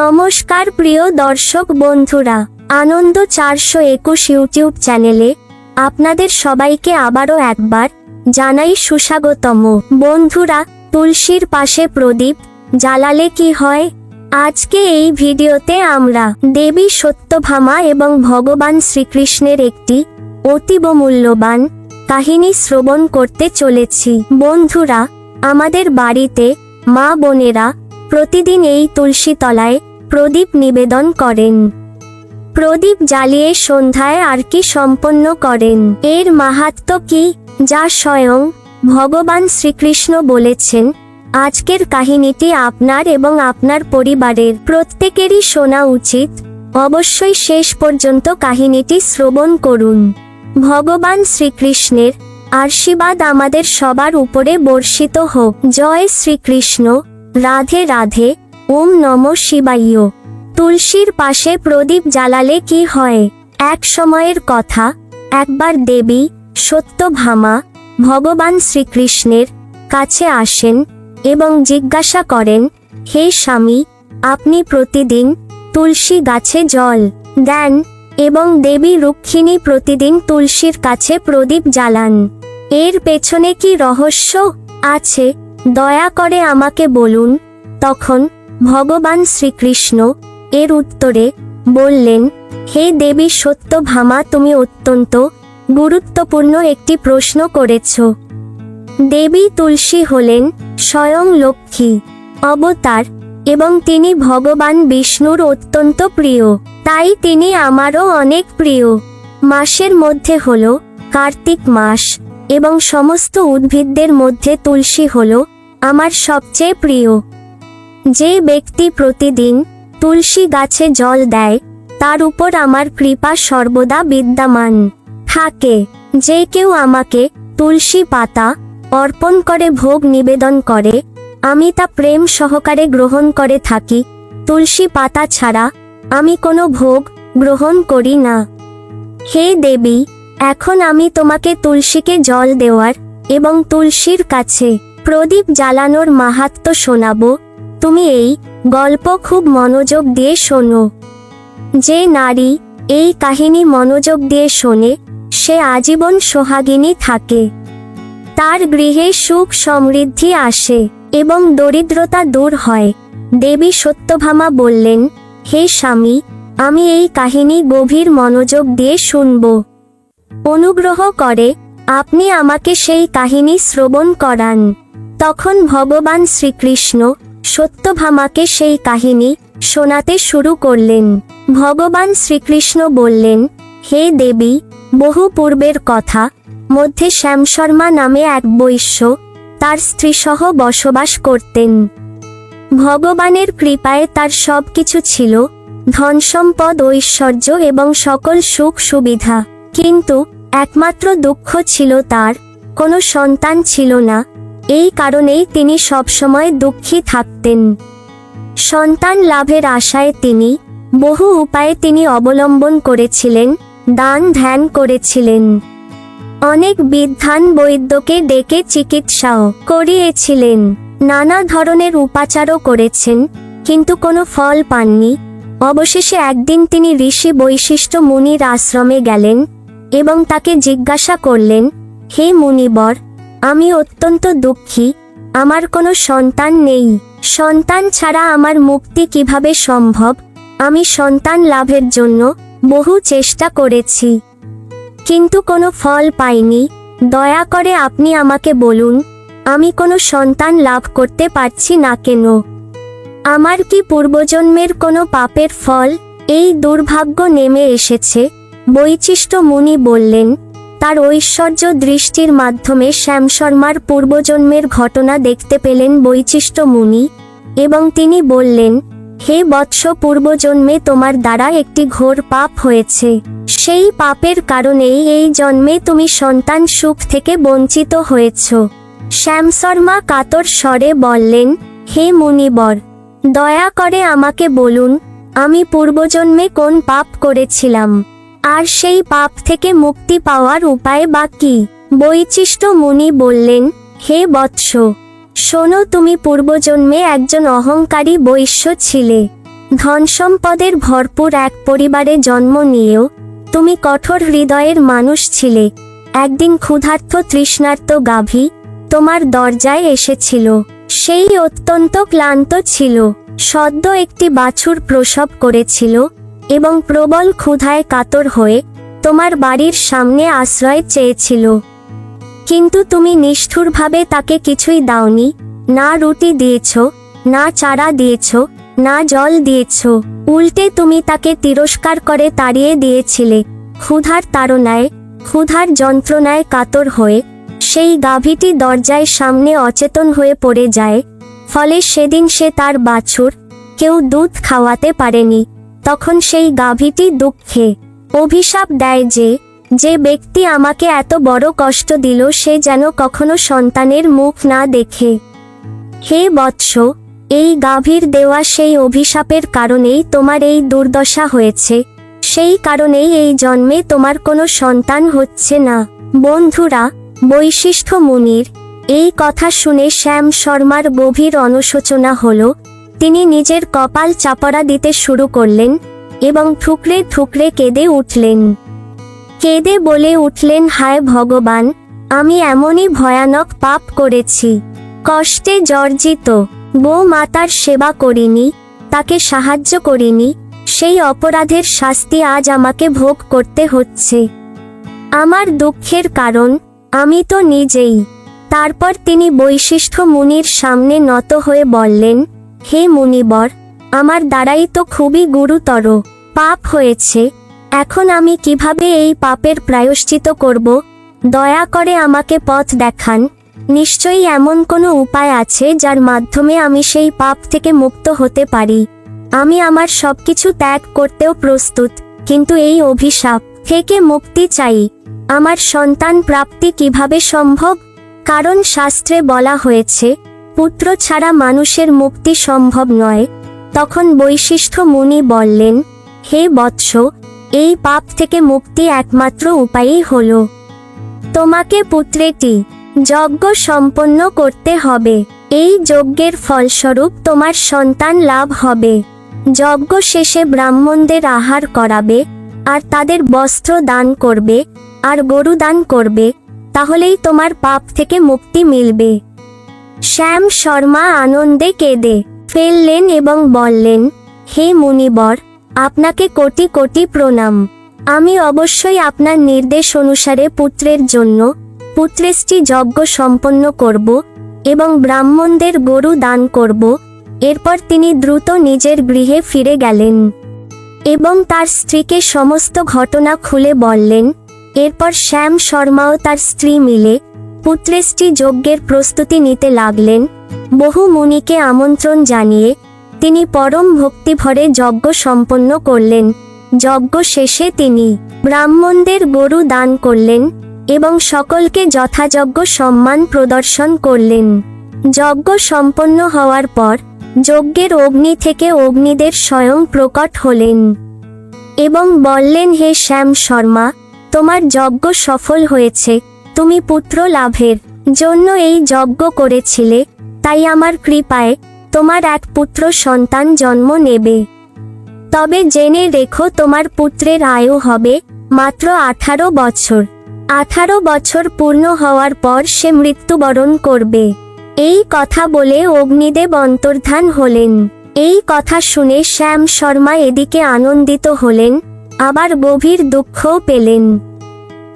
নমস্কার প্রিয় দর্শক বন্ধুরা, আনন্দ চারশো একুশ ইউটিউব চ্যানেলে আপনাদের সবাইকে আবারও একবার জানাই সুস্বাগতম। বন্ধুরা, তুলসীর পাশে প্রদীপ, জ্বালালে কি হয়? আজকে এই ভিডিওতে আমরা দেবী সত্যভামা এবং ভগবান শ্রীকৃষ্ণের একটি অতীব মূল্যবান কাহিনী শ্রবণ করতে চলেছি। বন্ধুরা, আমাদের বাড়িতে মা বোনেরা প্রতিদিন এই তুলসী তলায় প্রদীপ নিবেদন করেন। প্রদীপ জ্বালিয়ে সন্ধ্যায় আরতি সম্পন্ন করেন। এর মাহাত্ম কি? যা স্বয়ং ভগবান শ্রীকৃষ্ণ বলেছেন, আজকের কাহিনীটি আপনার এবং আপনার পরিবারের প্রত্যেকেরই শোনা উচিত। অবশ্যই শেষ পর্যন্ত কাহিনীটি শ্রবণ করুন। ভগবান শ্রীকৃষ্ণের আশীর্বাদ আমাদের সবার উপরে বর্ষিত হোক। জয় শ্রীকৃষ্ণ। রাধে রাধে, ওম নম শিবায়। তুলসীর পাশে প্রদীপ জ্বালালে কি হয়? এক সময়ের কথা, একবার দেবী, সত্যভামা, ভগবান শ্রীকৃষ্ণের কাছে আসেন এবং জিজ্ঞাসা করেন, হে স্বামী, আপনি প্রতিদিন তুলসী গাছে জল দেন এবং দেবী রুক্ষিণী প্রতিদিন তুলসীর কাছে প্রদীপ জ্বালান? এর পেছনে কি রহস্য আছে? দয়া করে আমাকে বলুন। তখন ভগবান শ্রীকৃষ্ণ এর উত্তরে বললেন, হে দেবী সত্যভামা, তুমি অত্যন্ত গুরুত্বপূর্ণ একটি প্রশ্ন করেছ। দেবী তুলসী হলেন স্বয়ং লক্ষ্মী, অবতার, এবং তিনি ভগবান বিষ্ণুর অত্যন্ত প্রিয়। তাই তিনি আমারও অনেক প্রিয়। মাসের মধ্যে হল কার্তিক মাস, এবং সমস্ত উদ্ভিদদের মধ্যে তুলসী হল আমার সবচেয়ে প্রিয়। যে ব্যক্তি প্রতিদিন তুলসী গাছে জল দেয়, তার উপর আমার কৃপা সর্বদা বিদ্যমান। থাকে, যে কেউ আমাকে তুলসী পাতা অর্পণ করে, ভোগ নিবেদন করে, আমি তা প্রেম সহকারে গ্রহণ করে থাকি, তুলসী পাতা ছাড়া আমি কোনো ভোগ গ্রহণ করি না। হে দেবী, এখন আমি তোমাকে তুলসীকে জল দেওয়ার এবং তুলসীর কাছে প্রদীপ জ্বালানোর মাহাত্ম শোনাবো। তুমি এই গল্প খুব মনোযোগ দিয়ে শোনো। যে নারী এই কাহিনী মনোযোগ দিয়ে শোনে, সে আজীবন সোহাগিনী থাকে। তার গৃহে সুখ সমৃদ্ধি আসে এবং দরিদ্রতা দূর হয়। দেবী সত্যভামা বললেন, হে স্বামী, আমি এই কাহিনী গভীর মনোযোগ দিয়ে শুনব। অনুগ্রহ করে আপনি আমাকে সেই কাহিনী শ্রবণ করান। তখন ভগবান শ্রীকৃষ্ণ সত্যভামাকে সেই কাহিনী শোনাতে শুরু করলেন। ভগবান শ্রীকৃষ্ণ বললেন, হে দেবী, বহু পূর্বের কথা, মধ্যে শ্যামশর্মা নামে এক বৈশ্য, তার স্ত্রীসহ বসবাস করতেন। ভগবানের কৃপায় তার সব কিছু ছিল ধনসম্পদ ঐশ্বর্য এবং সকল সুখ সুবিধা। কিন্তু একমাত্র দুঃখ ছিল তার, কোনো সন্তান ছিল না। এই কারণেই তিনি সবসময় দুঃখী থাকতেন। সন্তান লাভের আশায় তিনি বহু উপায়ে তিনি অবলম্বন করেছিলেন, দান ধ্যান করেছিলেন। অনেক বিধান বৈদ্যকে ডেকে চিকিৎসাও করিয়েছিলেন। নানা ধরনের উপাচারও করেছেন, কিন্তু কোনো ফল পাননি। অবশেষে একদিন তিনি ঋষি বৈশিষ্ট্য মুনির আশ্রমে গেলেন এবং তাকে জিজ্ঞাসা করলেন, হে মুনিবর আমি অত্যন্ত দুঃখী। আমার কোনো সন্তান নেই। সন্তান ছাড়া আমার মুক্তি কীভাবে সম্ভব? আমি সন্তান লাভের জন্য বহু চেষ্টা করেছি। কিন্তু কোনো ফল পাইনি। দয়া করে আপনি আমাকে বলুন, আমি কোনো সন্তান লাভ করতে পারছি না কেন? আমার কি পূর্বজন্মের কোনো পাপের ফল? এই দুর্ভাগ্য নেমে এসেছে। বৈচিষ্ট্য মুনি বললেন তার ঐশ্বর্য দৃষ্টির মাধ্যমে শ্যামশর্মার পূর্বজন্মের ঘটনা দেখতে পেলেন বৈচিষ্ট্য মুনি, এবং তিনি বললেন, হে বৎস পূর্বজন্মে তোমার দ্বারা একটি ঘোর পাপ হয়েছে। সেই পাপের কারণেই এই জন্মে তুমি সন্তান সুখ থেকে বঞ্চিত হয়েছ শ্যামশর্মা কাতর স্বরে বললেন, হে মুনিবর, দয়া করে আমাকে বলুন, আমি পূর্বজন্মে কোন পাপ করেছিলাম? আর সেই পাপ থেকে মুক্তি পাওয়ার উপায় বা কি? বৈচিষ্ট্য মুনি বললেন, হে বৎস, শোনো তুমি পূর্বজন্মে একজন অহংকারী বৈশ্য ছিলে। ধনসম্পদের ভরপুর এক পরিবারে জন্ম নিয়েও তুমি কঠোর হৃদয়ের মানুষ ছিলে। একদিন ক্ষুধার্ত তৃষ্ণার্ত গাভী তোমার দরজায় এসেছিল। সেই অত্যন্ত ক্লান্ত ছিল। সদ্য একটি বাছুর প্রসব করেছিল। এবং প্রবল ক্ষুধায় কাতর হয়ে তোমার বাড়ির সামনে আশ্রয় চেয়েছিল। কিন্তু তুমি নিষ্ঠুরভাবে তাকে কিছুই দাওনি, না রুটি দিয়েছ, না চারা দিয়েছ, না জল দিয়েছ। উল্টে তুমি তাকে তিরস্কার করে তাড়িয়ে দিয়েছিলে। ক্ষুধার তাড়নায়, ক্ষুধার যন্ত্রণায় কাতর হয়ে সেই গাভীটি দরজায় সামনে অচেতন হয়ে পড়ে যায়, ফলে সেদিন সে তার বাছুর কেউ দুধ খাওয়াতে পারেনি। তখন সেই গাভীটি দুঃখে অভিশাপ দেয় যে যে ব্যক্তি আমাকে এত বড় কষ্ট দিল সে যেন কখনো সন্তানের মুখ না দেখে। হে বৎস, এই গাভীর দেওয়া সেই অভিশাপের কারণেই তোমার এই দুর্দশা হয়েছে। সেই কারণেই এই জন্মে তোমার কোনো সন্তান হচ্ছে না। বন্ধুরা, বৈশিষ্ট্য মুনির, এই কথা শুনে শ্যাম শর্মার গভীর অনুশোচনা হলো তিনি নিজের কপাল চাপড়া দিতে শুরু করলেন এবং ঠুকরে ঠুকরে কেঁদে উঠলেন। কেঁদে বলে উঠলেন, হায় ভগবান, আমি এমনই ভয়ানক পাপ করেছি। কষ্টে জর্জিত। বউ মাতার সেবা করিনি, তাকে সাহায্য করিনি, সেই অপরাধের শাস্তি আজ আমাকে ভোগ করতে হচ্ছে। আমার দুঃখের কারণ, আমি তো নিজেই। তারপর তিনি বৈশিষ্ট্য মুনির সামনে নত হয়ে বললেন হে মুনিবর, আমার দ্বারাই তো খুবই গুরুতর পাপ হয়েছে। এখন আমি কীভাবে এই পাপের প্রায়শ্চিত করব? দয়া করে আমাকে পথ দেখান। নিশ্চয়ই এমন কোনো উপায় আছে যার মাধ্যমে আমি সেই পাপ থেকে মুক্ত হতে পারি। আমি আমার সবকিছু ত্যাগ করতেও প্রস্তুত, কিন্তু এই অভিশাপ থেকে মুক্তি চাই। আমার সন্তান প্রাপ্তি কীভাবে সম্ভব? কারণ শাস্ত্রে বলা হয়েছে পুত্র ছাড়া মানুষের মুক্তি সম্ভব নয়। তখন বৈশিষ্ট্য মুনি বললেন, হে বৎস, এই পাপ থেকে মুক্তি একমাত্র উপায়ই হল। তোমাকে পুত্রেটি যজ্ঞ সম্পন্ন করতে হবে। এই যজ্ঞের ফলস্বরূপ তোমার সন্তান লাভ হবে। যজ্ঞ শেষে ব্রাহ্মণদের আহার করাবে, আর তাদের বস্ত্র দান করবে, আর গরু দান করবে, তাহলেই তোমার পাপ থেকে মুক্তি মিলবে। শ্যাম শর্মা আনন্দে কেঁদে ফেললেন এবং বললেন, হে মুনিবর, আপনাকে কোটি কোটি প্রণাম। আমি অবশ্যই আপনার নির্দেশ অনুসারে পুত্রের জন্য পুত্রেষ্টি যজ্ঞ সম্পন্ন করব এবং ব্রাহ্মণদের গরু দান করব। এরপর তিনি দ্রুত নিজের গৃহে ফিরে গেলেন এবং তার স্ত্রীকে সমস্ত ঘটনা খুলে বললেন। এরপর শ্যাম শর্মাও তার স্ত্রী মিলে পুত্রেষ্টি যজ্ঞের প্রস্তুতি নিতে লাগলেন। বহু মুনিকে আমন্ত্রণ জানিয়ে তিনি পরম ভক্তিভরে যজ্ঞ সম্পন্ন করলেন। যজ্ঞ শেষে তিনি ব্রাহ্মণদের গরু দান করলেন এবং সকলকে যথাযোগ্য সম্মান প্রদর্শন করলেন। যজ্ঞ সম্পন্ন হওয়ার পর যজ্ঞের অগ্নি থেকে অগ্নিদের স্বয়ং প্রকট হলেন এবং বললেন, হে শ্যাম শর্মা, তোমার যজ্ঞ সফল হয়েছে। তুমি পুত্র লাভের জন্য এই যজ্ঞ করেছিলে, তাই আমার কৃপায় তোমার এক পুত্র সন্তান জন্ম নেবে। তবে জেনে রেখো তোমার পুত্রের আয়ু হবে মাত্র আঠারো বছর। আঠারো বছর পূর্ণ হওয়ার পর সে মৃত্যুবরণ করবে। এই কথা বলে অগ্নিদেব অন্তর্ধান হলেন। এই কথা শুনে শ্যাম শর্মা এদিকে আনন্দিত হলেন, আবার গভীর দুঃখও পেলেন।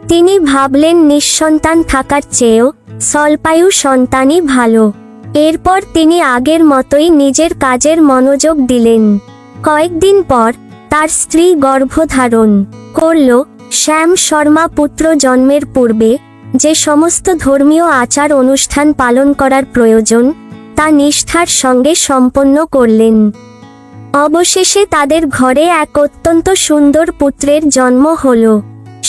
তিনি ভাবলেন নিঃসন্তান থাকার চেয়েও স্বল্পায়ু সন্তানই ভালো। এরপর তিনি আগের মতোই নিজের কাজের মনোযোগ দিলেন। কয়েকদিন পর তার স্ত্রী গর্ভধারণ করল। শ্যাম শর্মা পুত্র জন্মের পূর্বে যে সমস্ত ধর্মীয় আচার অনুষ্ঠান পালন করার প্রয়োজন, তা নিষ্ঠার সঙ্গে সম্পন্ন করলেন। অবশেষে তাদের ঘরে এক অত্যন্ত সুন্দর পুত্রের জন্ম হল।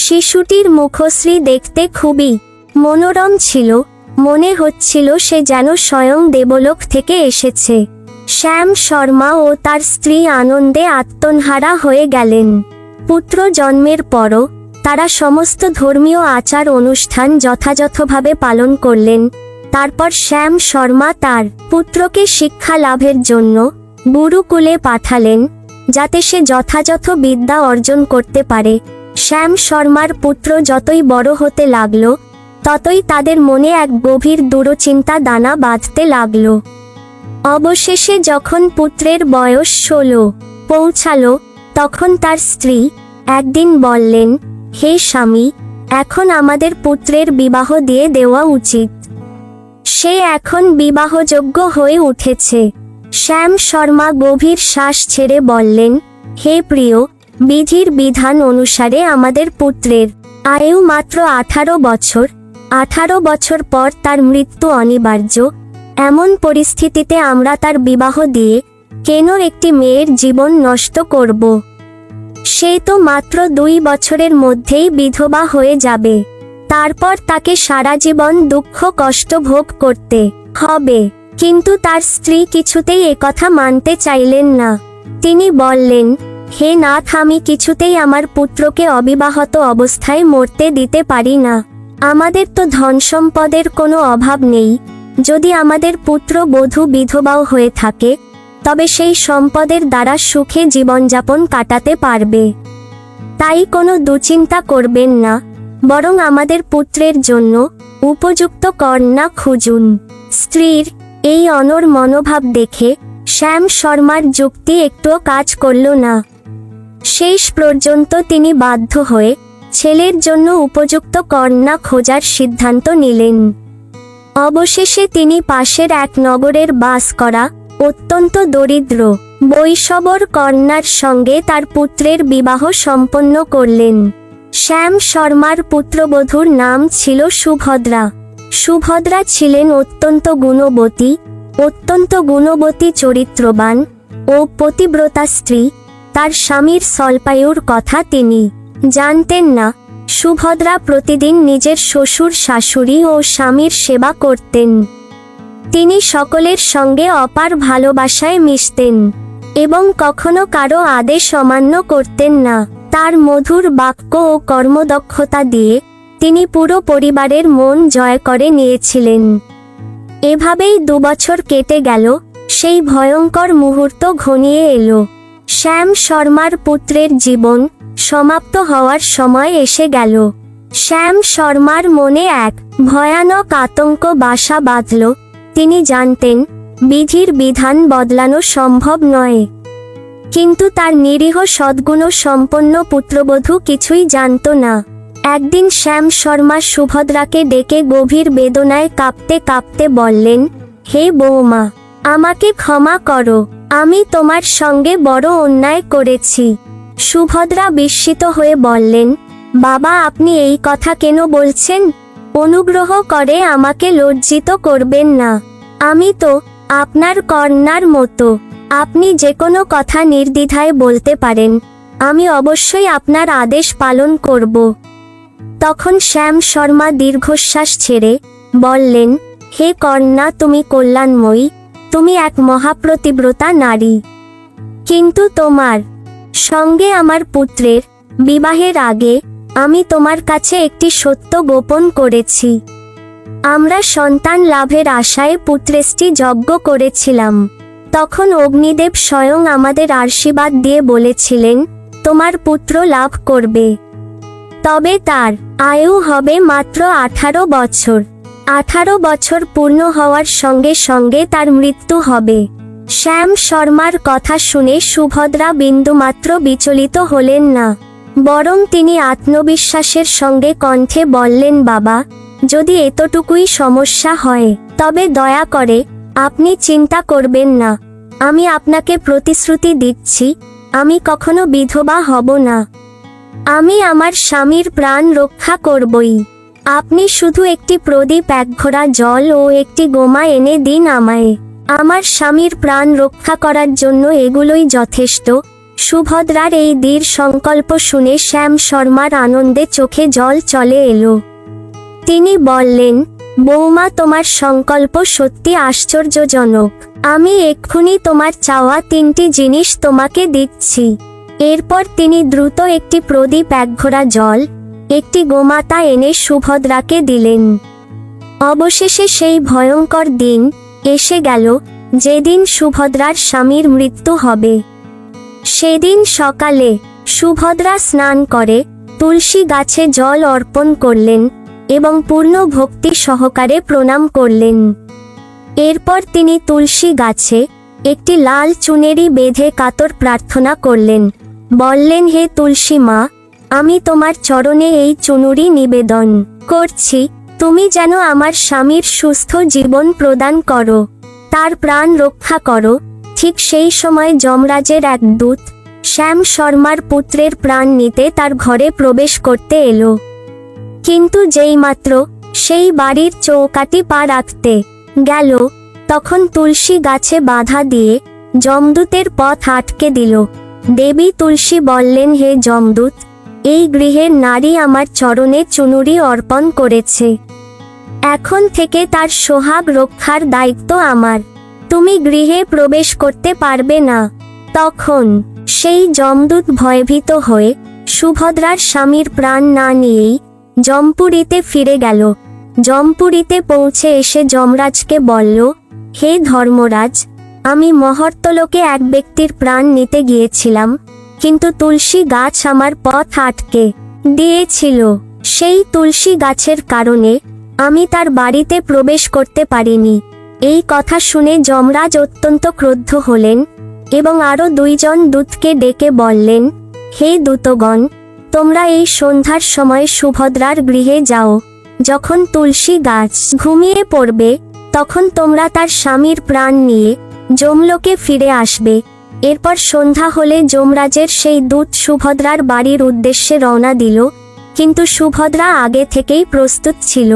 শিশুটির মুখশ্রী দেখতে খুবই মনোরম ছিল। মনে হচ্ছিল সে যেন স্বয়ং দেবলোক থেকে এসেছে। শ্যাম শর্মা ও তার স্ত্রী আনন্দে আত্মনহারা হয়ে গেলেন। পুত্র জন্মের পরও তারা সমস্ত ধর্মীয় আচার অনুষ্ঠান যথাযথভাবে পালন করলেন। তারপর শ্যাম শর্মা তার পুত্রকে শিক্ষা লাভের জন্য গুরুকুলে পাঠালেন, যাতে সে যথাযথ বিদ্যা অর্জন করতে পারে। শ্যাম শর্মার পুত্র যতই বড় হতে লাগল, ততই তাদের মনে এক গভীর দুরচিন্তা দানা বাঁধতে লাগল। অবশেষে যখন পুত্রের বয়স ষোলো পৌঁছালো, তখন তার স্ত্রী একদিন বললেন, হে স্বামী, এখন আমাদের পুত্রের বিবাহ দিয়ে দেওয়া উচিত। সে এখন বিবাহযোগ্য হয়ে উঠেছে। শ্যাম শর্মা গভীর শ্বাস ছেড়ে বললেন, হে প্রিয় বিধির বিধান অনুসারে আমাদের পুত্রের আয়ু মাত্র আঠারো বছর। আঠারো বছর পর তার মৃত্যু অনিবার্য। এমন পরিস্থিতিতে আমরা তার বিবাহ দিয়ে কেন একটি মেয়ের জীবন নষ্ট করব? সে তো মাত্র দুই বছরের মধ্যেই বিধবা হয়ে যাবে। তারপর তাকে সারা জীবন দুঃখ কষ্ট ভোগ করতে হবে। কিন্তু তার স্ত্রী কিছুতেই একথা মানতে চাইলেন না। তিনি বললেন হে নাথ, আমি কিছুতেই আমার পুত্রকে অবিবাহত অবস্থায় মরতে দিতে পারি না। আমাদের তো ধন সম্পদের কোনো অভাব নেই। যদি আমাদের পুত্র বধূ বিধবাও হয়ে থাকে, তবে সেই সম্পদের দ্বারা সুখে জীবনযাপন কাটাতে পারবে। তাই কোনো দুচিন্তা করবেন না, বরং আমাদের পুত্রের জন্য উপযুক্ত কন্যা খুঁজুন। স্ত্রীর এই অনর মনোভাব দেখে শ্যাম শর্মার যুক্তি একটুও কাজ করল না। শেষ পর্যন্ত তিনি বাধ্য হয়ে ছেলের জন্য উপযুক্ত কন্যা খোঁজার সিদ্ধান্ত নিলেন। অবশেষে তিনি পাশের এক নগরের বাস করা অত্যন্ত দরিদ্র বৈশবর কন্যার সঙ্গে তার পুত্রের বিবাহ সম্পন্ন করলেন। শ্যাম শর্মার পুত্রবধূর নাম ছিল সুভদ্রা। সুভদ্রা ছিলেন অত্যন্ত গুণবতী অত্যন্ত গুণবতী চরিত্রবান ও পতিব্রতা স্ত্রী। তার স্বামীর স্বল্পায়ুর কথা তিনি জানতেন না। সুভদ্রা প্রতিদিন নিজের শ্বশুর, শাশুড়ি ও স্বামীর সেবা করতেন। তিনি সকলের সঙ্গে অপার ভালোবাসায় মিশতেন এবং কখনো কারও আদেশ অমান্য করতেন না। তার মধুর বাক্য ও কর্মদক্ষতা দিয়ে তিনি পুরো পরিবারের মন জয় করে নিয়েছিলেন। এভাবেই দুবছর কেটে গেল, সেই ভয়ঙ্কর মুহূর্ত ঘনিয়ে এলো। শ্যাম শর্মার পুত্রের জীবন সমাপ্ত হওয়ার সময় এসে গেল। শ্যাম শর্মার মনে এক ভয়ানক আতঙ্ক বাসা বাঁধল। তিনি জানতেন, বিধির বিধান বদলানো সম্ভব নয়। কিন্তু তার নিরীহ সদ্গুণ সম্পন্ন পুত্রবধূ কিছুই জানত না। একদিন শ্যাম শর্মা সুভদ্রাকে ডেকে গভীর বেদনায় কাঁপতে কাঁপতে বললেন, হে বৌমা আমাকে ক্ষমা করো। আমি তোমার সঙ্গে বড় অন্যায় করেছি। সুভদ্রা বিস্মিত হয়ে বললেন, বাবা আপনি এই কথা কেন বলছেন? অনুগ্রহ করে আমাকে লজ্জিত করবেন না। আমি তো আপনার কন্যার মতো। আপনি যে কোনো কথা নির্দ্বিধায় বলতে পারেন। আমি অবশ্যই আপনার আদেশ পালন করব। তখন শ্যাম শর্মা দীর্ঘশ্বাস ছেড়ে বললেন, হে কন্যা তুমি কল্যাণময়ী তুমি এক মহাপ্রতিব্রতা নারী। কিন্তু তোমার সঙ্গে আমার পুত্রের বিবাহের আগে আমি তোমার কাছে একটি সত্য গোপন করেছি। আমরা সন্তান লাভের আশায় পুত্রেষ্টি যজ্ঞ করেছিলাম। তখন অগ্নিদেব স্বয়ং আমাদের আশীর্বাদ দিয়ে বলেছিলেন, তোমার পুত্র লাভ করবে। তবে তার আয়ু হবে মাত্র আঠারো বছর। আঠারো বছর পূর্ণ হওয়ার সঙ্গে সঙ্গে তার মৃত্যু হবে। শ্যাম শর্মার কথা শুনে সুভদ্রা বিন্দুমাত্র বিচলিত হলেন না। বরং তিনি আত্মবিশ্বাসের সঙ্গে কণ্ঠে বললেন, বাবা, যদি এতটুকুই সমস্যা হয়, তবে দয়া করে আপনি চিন্তা করবেন না। আমি আপনাকে প্রতিশ্রুতি দিচ্ছি, আমি কখনো বিধবা হব না। আমি আমার স্বামীর প্রাণ রক্ষা করবই। আপনি শুধু একটি প্রদীপ, এক ঘোড়া জল ও একটি গোমা এনে দিন আমায়। আমার স্বামীর প্রাণ রক্ষা করার জন্য এগুলোই যথেষ্ট। সুভদ্রার এই দীর সংকল্প শুনে শ্যাম শর্মার আনন্দে চোখে জল চলে এলো। তিনি বললেন বৌমা তোমার সংকল্প সত্যি আশ্চর্যজনক। আমি এক্ষুনি তোমার চাওয়া তিনটি জিনিস তোমাকে দিচ্ছি। এরপর তিনি দ্রুত একটি প্রদীপ, এক ঘোড়া জল একটি গোমাতা এনে সুভদ্রাকে দিলেন। অবশেষে সেই ভয়ঙ্কর দিন এসে গেল, যেদিন সুভদ্রার স্বামীর মৃত্যু হবে। সেদিন সকালে সুভদ্রা স্নান করে তুলসী গাছে জল অর্পণ করলেন এবং পূর্ণ ভক্তি সহকারে প্রণাম করলেন। এরপর তিনি তুলসী গাছে একটি লাল চুনেরি বেঁধে কাতর প্রার্থনা করলেন, বললেন, হে তুলসী মা আমি তোমার চরণে এই চুনুরি নিবেদন করছি, তুমি যেন আমার স্বামীর সুস্থ জীবন প্রদান করো, তার প্রাণ রক্ষা করো। ঠিক সেই সময় যমরাজের এক দূত, শ্যাম শর্মার পুত্রের প্রাণ নিতে তার ঘরে প্রবেশ করতে এলো। কিন্তু যেইমাত্র সেই বাড়ির চৌকাটি পা রাখতে গেল, তখন তুলসী গাছে বাধা দিয়ে যমদূতের পথ আটকে দিল। দেবী তুলসী বললেন, হে যমদূত এই গৃহের নারী আমার চরণে চুনুরি অর্পণ করেছে। এখন থেকে তার সোহাগ রক্ষার দায়িত্ব আমার। তুমি গৃহে প্রবেশ করতে পারবে না। তখন সেই যমদূত ভয়ভীত হয়ে সুভদ্রার স্বামীর প্রাণ না নিয়েই জমপুরীতে ফিরে গেল। জমপুরীতে পৌঁছে এসে যমরাজকে বলল, হে ধর্মরাজ, আমি মহর্তলোকে এক ব্যক্তির প্রাণ নিতে গিয়েছিলাম। কিন্তু তুলসী গাছ আমার পথ আটকে দিয়েছিল। সেই তুলসী গাছের কারণে আমি তার বাড়িতে প্রবেশ করতে পারিনি। এই কথা শুনে যমরাজ অত্যন্ত ক্রুদ্ধ হলেন এবং আরও দুইজন দূতকে ডেকে বললেন, হে দূতগণ, তোমরা এই সন্ধ্যার সময় সুভদ্রার গৃহে যাও। যখন তুলসী গাছ ঘুমিয়ে পড়বে, তখন তোমরা তার স্বামীর প্রাণ নিয়ে যমলোকে ফিরে আসবে। এরপর সন্ধ্যা হলে যমরাজের সেই দূত সুভদ্রার বাড়ির উদ্দেশ্যে রওনা দিল, কিন্তু সুভদ্রা আগে থেকেই প্রস্তুত ছিল।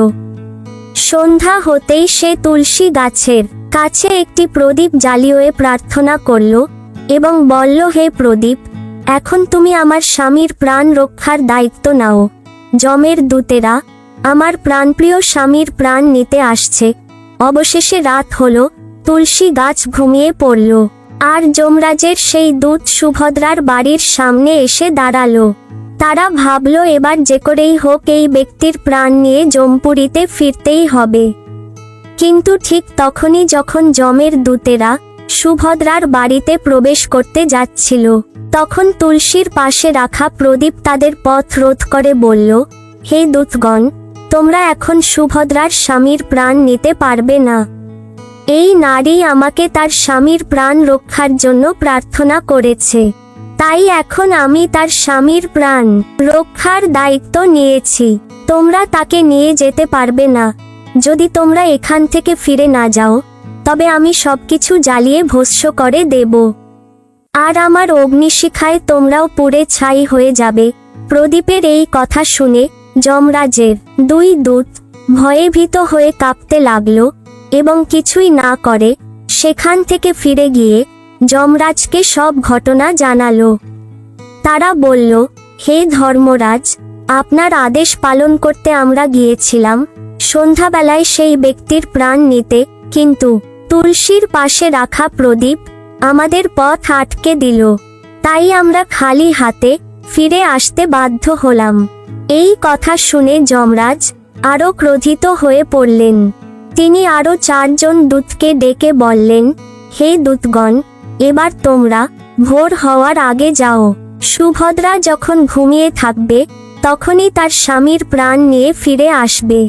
সন্ধ্যা হতেই সে তুলসী গাছের কাছে একটি প্রদীপ জ্বালিয়ে প্রার্থনা করল এবং বলল, হে প্রদীপ, এখন তুমি আমার স্বামীর প্রাণ রক্ষার দায়িত্ব নাও। জমের দূতেরা আমার প্রাণপ্রিয় স্বামীর প্রাণ নিতে আসছে। অবশেষে রাত হলো, তুলসী গাছ ঘুমিয়ে পড়ল। আর যমরাজের সেই দূত সুভদ্রার বাড়ির সামনে এসে দাঁড়াল। তারা ভাবল এবার যে করেই হোক এই ব্যক্তির প্রাণ নিয়ে জমপুরিতে ফিরতেই হবে। কিন্তু ঠিক তখনই যখন জমের দূতেরা সুভদ্রার বাড়িতে প্রবেশ করতে যাচ্ছিল, তখন তুলসীর পাশে রাখা প্রদীপ তাদের পথ রোধ করে বলল, হে দূতগণ, তোমরা এখন সুভদ্রার স্বামীর প্রাণ নিতে পারবে না। এই নারী আমাকে তার স্বামীর প্রাণ রক্ষার জন্য প্রার্থনা করেছে। তাই এখন আমি তার স্বামীর প্রাণ রক্ষার দায়িত্ব নিয়েছি। তোমরা তাকে নিয়ে যেতে পারবে না। যদি তোমরা এখান থেকে ফিরে না যাও, তবে আমি সবকিছু জ্বালিয়ে ভস্য করে দেব। আর আমার অগ্নিশিখায় তোমরাও পুড়ে ছাই হয়ে যাবে। প্রদীপের এই কথা শুনে যমরাজের দুই দূত ভয়ে ভীত হয়ে কাঁপতে লাগল। এবং কিছুই না করে, সেখান থেকে ফিরে গিয়ে যমরাজকে সব ঘটনা জানালো। তারা বলল, হে ধর্মরাজ, আপনার আদেশ পালন করতে আমরা গিয়েছিলাম, সন্ধ্যাবেলায় সেই ব্যক্তির প্রাণ নিতে, কিন্তু তুলসীর পাশে রাখা প্রদীপ আমাদের পথ আটকে দিল। তাই আমরা খালি হাতে ফিরে আসতে বাধ্য হলাম। এই কথা শুনে যমরাজ আরও ক্রোধিত হয়ে পড়লেন। তিনি আরও চারজন দূতকে ডেকে বললেন, হে দূতগণ, এবার তোমরা ভোর হওয়ার আগে যাও। সুভদ্রা যখন ঘুমিয়ে থাকবে, তখনই তার স্বামীর প্রাণ নিয়ে ফিরে আসবে।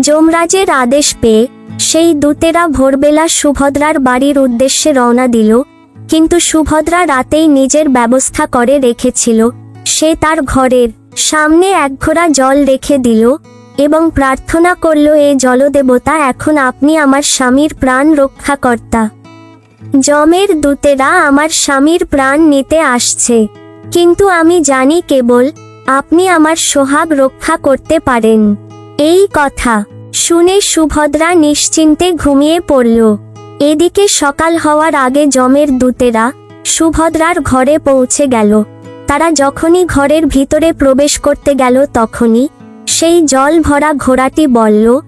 যমরাজের আদেশ পেয়ে সেই দূতেরা ভোরবেলা সুভদ্রার বাড়ির উদ্দেশ্যে রওনা দিল, কিন্তু সুভদ্রা রাতেই নিজের ব্যবস্থা করে রেখেছিল। সে তার ঘরের সামনে এক ঘোড়া জল রেখে দিল এবং প্রার্থনা করল, এ জলদেবতা, এখন আপনি আমার স্বামীর প্রাণ রক্ষাকর্তা। জমের দূতেরা আমার স্বামীর প্রাণ নিতে আসছে। কিন্তু আমি জানি কেবল, আপনি আমার সোহাগ রক্ষা করতে পারেন। এই কথা শুনে সুভদ্রা নিশ্চিন্তে ঘুমিয়ে পড়ল। এদিকে সকাল হওয়ার আগে জমের দূতেরা সুভদ্রার ঘরে পৌঁছে গেল। তারা যখনই ঘরের ভিতরে প্রবেশ করতে গেল, তখনই সেই জল ভরা ঘোড়াটি বলল,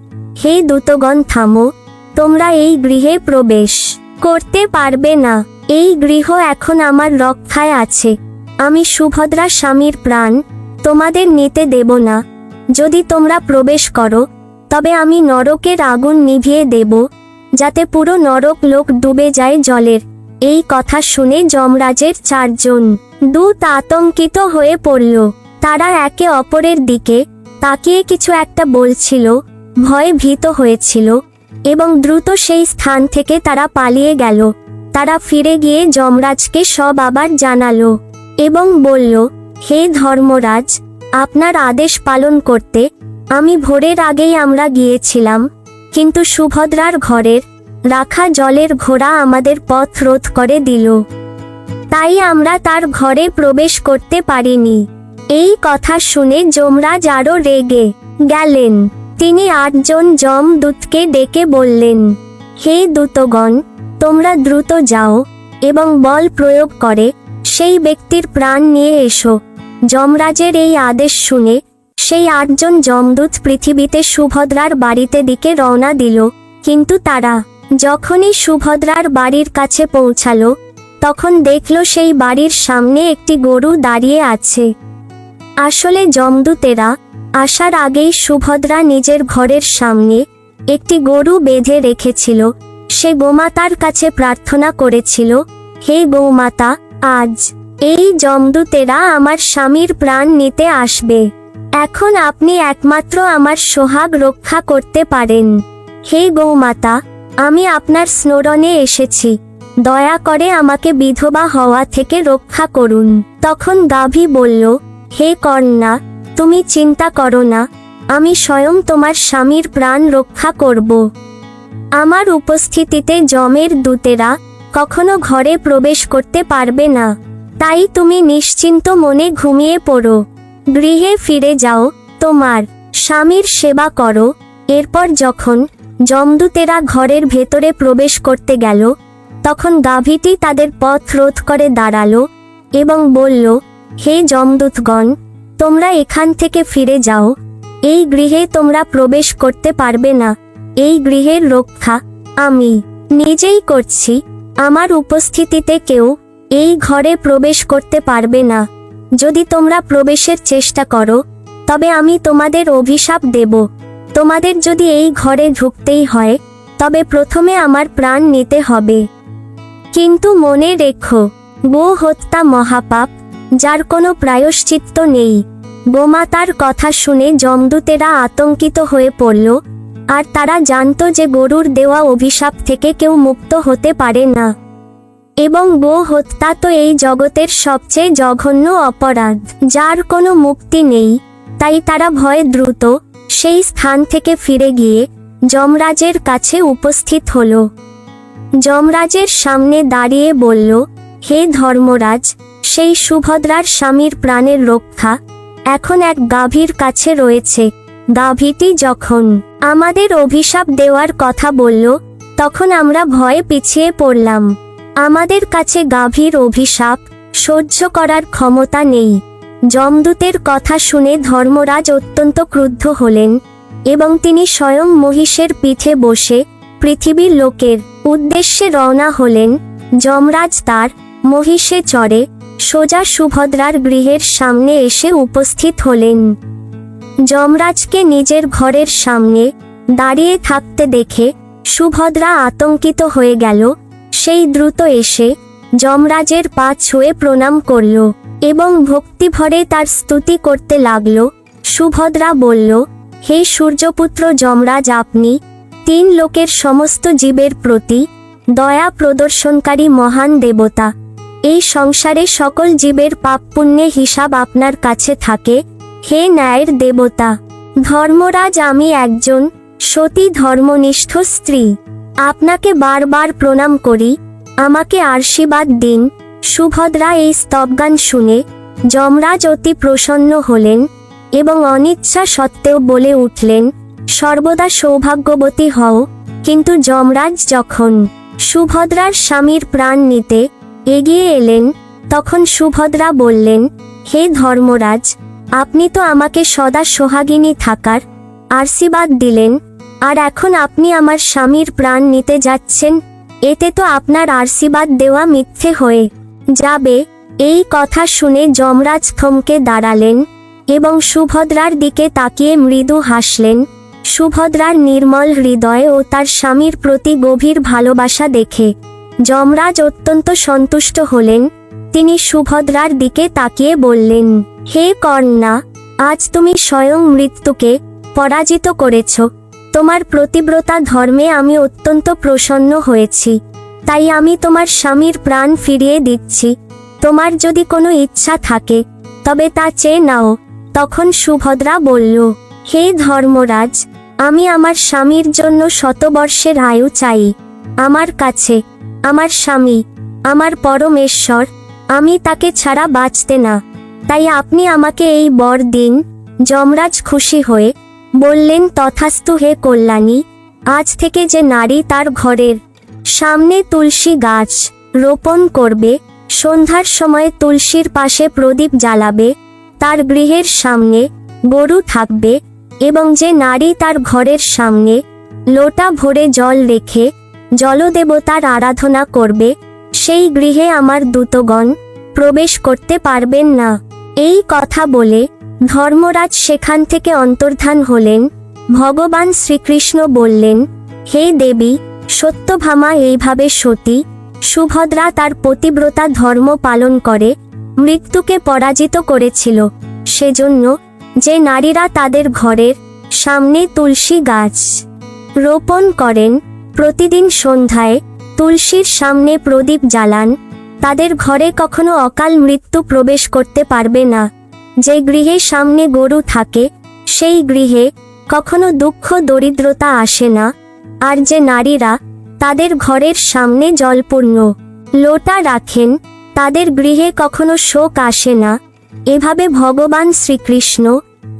হে দূতগণ, থামো। তোমরা এই গৃহে প্রবেশ করতে পারবে না। এই গৃহ এখন আমার রক্ষায় আছে। আমি সুভদ্রা স্বামীর প্রাণ তোমাদের নিতে দেব না। যদি তোমরা প্রবেশ করো, তবে আমি নরকের আগুন নিভিয়ে দেব, যাতে পুরো নরক লোক ডুবে যায় জলের। এই কথা শুনে যমরাজের চারজন দূত আতঙ্কিত হয়ে পড়ল। তারা একে অপরের দিকে তাকিয়ে কিছু একটা বলছিল, ভয়ে ভীত হয়েছিল, এবং দ্রুত সেই স্থান থেকে তারা পালিয়ে গেল। তারা ফিরে গিয়ে যমরাজকে সব আবার জানালো এবং বলল, হে ধর্মরাজ, আপনার আদেশ পালন করতে আমি ভোরের আগেই আমরা গিয়েছিলাম, কিন্তু সুভদ্রার ঘরের রাখা জলের ঘোড়া আমাদের পথ রোধ করে দিল। তাই আমরা তার ঘরে প্রবেশ করতে পারিনি। এই কথা শুনে যমরাজ আরও রেগে গেলেন। তিনি আটজন যম দূতকে ডেকে বললেন, হে দূতগণ, তোমরা দ্রুত যাও এবং বল প্রয়োগ করে সেই ব্যক্তির প্রাণ নিয়ে এসো। যমরাজের এই আদেশ শুনে সেই আটজন যমদূত পৃথিবীতে সুভদ্রার বাড়িতে দিকে রওনা দিল। কিন্তু তারা যখনই সুভদ্রার বাড়ির কাছে পৌঁছালো, তখন দেখল সেই বাড়ির সামনে একটি গরু দাঁড়িয়ে আছে। আসলে যমদূতেরা আসার আগেই সুভদ্রা নিজের ঘরের সামনে একটি গরু বেঁধে রেখেছিল। সে গোমাতার কাছে প্রার্থনা করেছিল, হে গৌমাতা, আজ এই যমদূতেরা আমার স্বামীর প্রাণ নিতে আসবে। এখন আপনি একমাত্র আমার সোহাগ রক্ষা করতে পারেন। হে গৌমাতা, আমি আপনার স্নোরণে এসেছি। দয়া করে আমাকে বিধবা হওয়া থেকে রক্ষা করুন। তখন গাভী বলল হে কন্যা, তুমি চিন্তা করো না, আমি স্বয়ং তোমার স্বামীর প্রাণ রক্ষা করব। আমার উপস্থিতিতে জমের দূতেরা কখনো ঘরে প্রবেশ করতে পারবে না, তাই তুমি নিশ্চিন্ত মনে ঘুমিয়ে পড়ো। গৃহে ফিরে যাও, তোমার স্বামীর সেবা করো। এরপর যখন যমদূতেরা ঘরের ভেতরে প্রবেশ করতে গেল, তখন গাভীটি তাদের পথ রোধ করে দাঁড়াল এবং বলল হে যমদূতগণ, তোমরা এখান থেকে ফিরে যাও। এই গৃহে তোমরা প্রবেশ করতে পারবে না। এই গৃহের রক্ষা আমি নিজেই করছি। আমার উপস্থিতিতে কেউ এই ঘরে প্রবেশ করতে পারবে না। যদি তোমরা প্রবেশের চেষ্টা করো, তবে আমি তোমাদের অভিশাপ দেব। তোমাদের যদি এই ঘরে ঢুকতেই হয়, তবে প্রথমে আমার প্রাণ নিতে হবে। কিন্তু মনে রেখো গো হত্যা মহাপাপ যার কোনো প্রায়শ্চিত্ত নেই। গোমাতার কথা শুনে যমদূতেরা আতঙ্কিত হয়ে পড়ল, আর তারা জানতো যে গরুর দেওয়া অভিশাপ থেকে কেউ মুক্ত হতে পারে না। এবং গো হত্যা তো এই জগতের সবচেয়ে জঘন্য অপরাধ, যার কোনো মুক্তি নেই। তাই তারা ভয়ে দ্রুত সেই স্থান থেকে ফিরে গিয়ে যমরাজের কাছে উপস্থিত হল। যমরাজের সামনে দাঁড়িয়ে বলল, হে ধর্মরাজ সেই সুভদ্রার স্বামীর প্রাণের রক্ষা এখন এক গাভীর কাছে রয়েছে। গাভীটি যখন আমাদের অভিশাপ দেওয়ার কথা বলল, তখন আমরা ভয়ে পিছিয়ে পড়লাম। আমাদের কাছে গাভীর অভিশাপ সহ্য করার ক্ষমতা নেই। যমদূতের কথা শুনে ধর্মরাজ অত্যন্ত ক্রুদ্ধ হলেন এবং তিনি স্বয়ং মহিষের পিঠে বসে পৃথিবীর লোকের উদ্দেশ্যে রওনা হলেন। যমরাজ তার মহিষে চড়ে সোজা সুভদ্রার গৃহের সামনে এসে উপস্থিত হলেন। যমরাজকে নিজের ঘরের সামনে দাঁড়িয়ে থাকতে দেখে সুভদ্রা আতঙ্কিত হয়ে গেল। সেই দ্রুত এসে যমরাজের পা ছুঁয়ে প্রণাম করল এবং ভক্তিভরে তার স্তুতি করতে লাগল। সুভদ্রা বলল, হে সূর্যপুত্র যমরাজ, আপনি তিন লোকের সমস্ত জীবের প্রতি দয়া প্রদর্শনকারী মহান দেবতা এই সংসারে সকল জীবের পাপ পুণ্যে হিসাব আপনার কাছে থাকে। হে ন্যায়ের দেবতা, ধর্মরাজ আমি একজন সতী ধর্মনিষ্ঠ স্ত্রী। আপনাকে বারবার প্রণাম করি। আমাকে আশীর্বাদ দিন। সুভদ্রা এই স্তবগান শুনে যমরাজ অতি প্রসন্ন হলেন এবং অনিচ্ছা সত্ত্বেও বলে উঠলেন, সর্বদা সৌভাগ্যবতী হও। কিন্তু যমরাজ যখন সুভদ্রার স্বামীর প্রাণ নিতে এগিয়ে এলেন। তখন সুভদ্রা বললেন, হে ধর্মরাজ, আপনি তো আমাকে সদা সোহাগিনী থাকার আশীর্বাদ দিলেন, আর এখন আপনি আমার স্বামীর প্রাণ নিতে যাচ্ছেন, এতে তো আপনার আশীর্বাদ দেওয়া মিথ্যে হয়ে যাবে। এই কথা শুনে যমরাজ থমকে দাঁড়ালেন এবং সুভদ্রার দিকে তাকিয়ে মৃদু হাসলেন। সুভদ্রার নির্মল হৃদয় ও তার স্বামীর প্রতি গভীর ভালোবাসা দেখে যমরাজ অত্যন্ত সন্তুষ্ট হলেন। তিনি সুভদ্রার দিকে তাকিয়ে বললেন, হে কর্ণা আজ তুমি স্বয়ং মৃত্যুকে পরাজিত করেছ। তোমার প্রতিব্রতা ধর্মে আমি অত্যন্ত প্রসন্ন হয়েছি। তাই আমি তোমার স্বামীর প্রাণ ফিরিয়ে দিচ্ছি। তোমার যদি কোনো ইচ্ছা থাকে, তবে তা চেয়ে নাও। তখন সুভদ্রা বলল, হে ধর্মরাজ, আমি আমার স্বামীর জন্য শতবর্ষের আয়ু চাই। আমার কাছে, আমার স্বামী, আমার পরমেশ্বর, আমি তাকে ছাড়া বাঁচতে না। তাই আপনি আমাকে এই বর দিন, যমরাজ খুশি হয়ে বললেন, তথাস্তু হে কল্যাণী, আজ থেকে যে নারী তার ঘরের সামনে তুলসী গাছ রোপণ করবে, সন্ধ্যার সময় তুলসীর পাশে প্রদীপ জ্বালাবে, তার গৃহের সামনে গরু থাকবে এবং যে নারী তার ঘরের সামনে লোটা ভরে জল রেখে জলদেবতার আরাধনা করবে, সেই গৃহে আমার দূতগণ প্রবেশ করতে পারবেন না। এই কথা বলে ধর্মরাজ সেখান থেকে অন্তর্ধান হলেন। ভগবান শ্রীকৃষ্ণ বললেন, হে দেবী, সত্যভামা এইভাবে সতী। সুভদ্রা তার পতিব্রতা ধর্ম পালন করে, মৃত্যুকে পরাজিত করেছিল। সেজন্য যে নারীরা তাদের ঘরের সামনে তুলসী গাছ রোপণ করেন প্রতিদিন সন্ধ্যায় তুলসীর সামনে প্রদীপ জ্বালান, তাদের ঘরে কখনো অকাল মৃত্যু প্রবেশ করতে পারবে না। যে গৃহে সামনে গরু থাকে, সেই গৃহে কখনো দুঃখ দরিদ্রতা আসে না, আর যে নারীরা তাদের ঘরের সামনে জলপূর্ণ লোটা রাখেন, তাদের গৃহে কখনো শোক আসে না। এভাবে ভগবান শ্রীকৃষ্ণ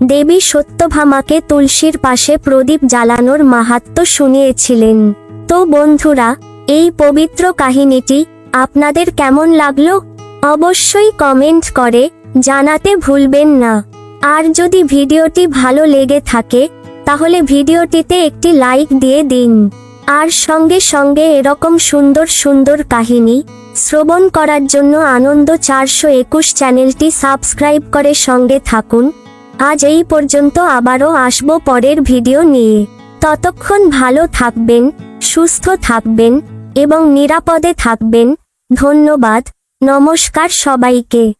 দেবী সত্যভামাকে তুলসীর পাশে প্রদীপ জ্বালানোর মাহাত্ম্য শুনিয়েছিলেন। তো বন্ধুরা, এই পবিত্র কাহিনীটি আপনাদের কেমন লাগল? অবশ্যই কমেন্ট করে জানাতে ভুলবেন না। আর যদি ভিডিওটি ভালো লেগে থাকে, তাহলে ভিডিওটিতে একটি লাইক দিয়ে দিন। আর সঙ্গে সঙ্গে এরকম সুন্দর সুন্দর কাহিনী শ্রবণ করার জন্য আনন্দ চারশো একুশ চ্যানেলটি সাবস্ক্রাইব করে সঙ্গে থাকুন। আজ এই পর্যন্ত আবারও আসব পরের ভিডিও নিয়ে। ততক্ষণ ভালো থাকবেন। সুস্থ থাকবেন এবং নিরাপদে থাকবেন। ধন্যবাদ। নমস্কার সবাইকে।